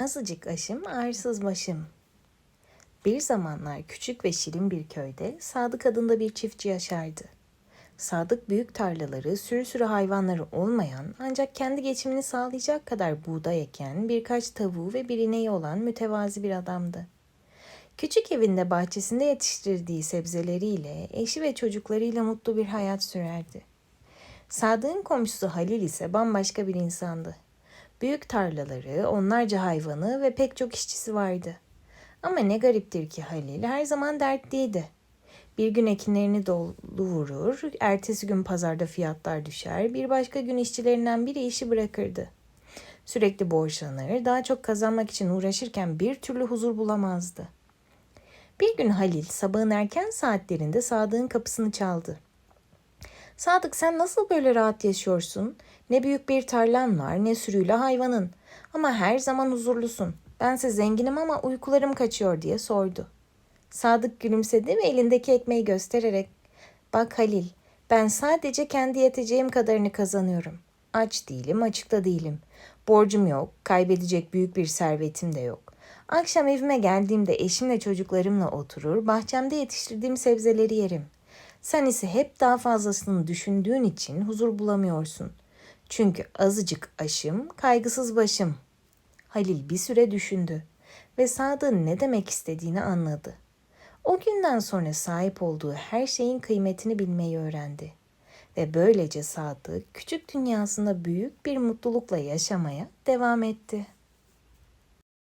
Azıcık aşım, arsız başım. Bir zamanlar küçük ve şirin bir köyde Sadık adında bir çiftçi yaşardı. Sadık büyük tarlaları, sürü sürü hayvanları olmayan ancak kendi geçimini sağlayacak kadar buğday eken, birkaç tavuğu ve bir ineği olan mütevazi bir adamdı. Küçük evinde bahçesinde yetiştirdiği sebzeleriyle, eşi ve çocuklarıyla mutlu bir hayat sürerdi. Sadık'ın komşusu Halil ise bambaşka bir insandı. Büyük tarlaları, onlarca hayvanı ve pek çok işçisi vardı. Ama ne gariptir ki Halil her zaman dertliydi. Bir gün ekinlerini dolu vurur, ertesi gün pazarda fiyatlar düşer, bir başka gün işçilerinden biri işi bırakırdı. Sürekli borçlanır, daha çok kazanmak için uğraşırken bir türlü huzur bulamazdı. Bir gün Halil sabahın erken saatlerinde Sadık'ın kapısını çaldı. Sadık sen nasıl böyle rahat yaşıyorsun? Ne büyük bir tarlan var ne sürüyle hayvanın. Ama her zaman huzurlusun. Bense zenginim ama uykularım kaçıyor diye sordu. Sadık gülümsedi ve elindeki ekmeği göstererek Bak Halil ben sadece kendi yeteceğim kadarını kazanıyorum. Aç değilim açıkta değilim. Borcum yok kaybedecek büyük bir servetim de yok. Akşam evime geldiğimde eşimle çocuklarımla oturur bahçemde yetiştirdiğim sebzeleri yerim. Sen ise hep daha fazlasını düşündüğün için huzur bulamıyorsun. Çünkü azıcık aşım, kaygısız başım. Halil bir süre düşündü ve Sadık'ın ne demek istediğini anladı. O günden sonra sahip olduğu her şeyin kıymetini bilmeyi öğrendi. Ve böylece Sadık küçük dünyasında büyük bir mutlulukla yaşamaya devam etti.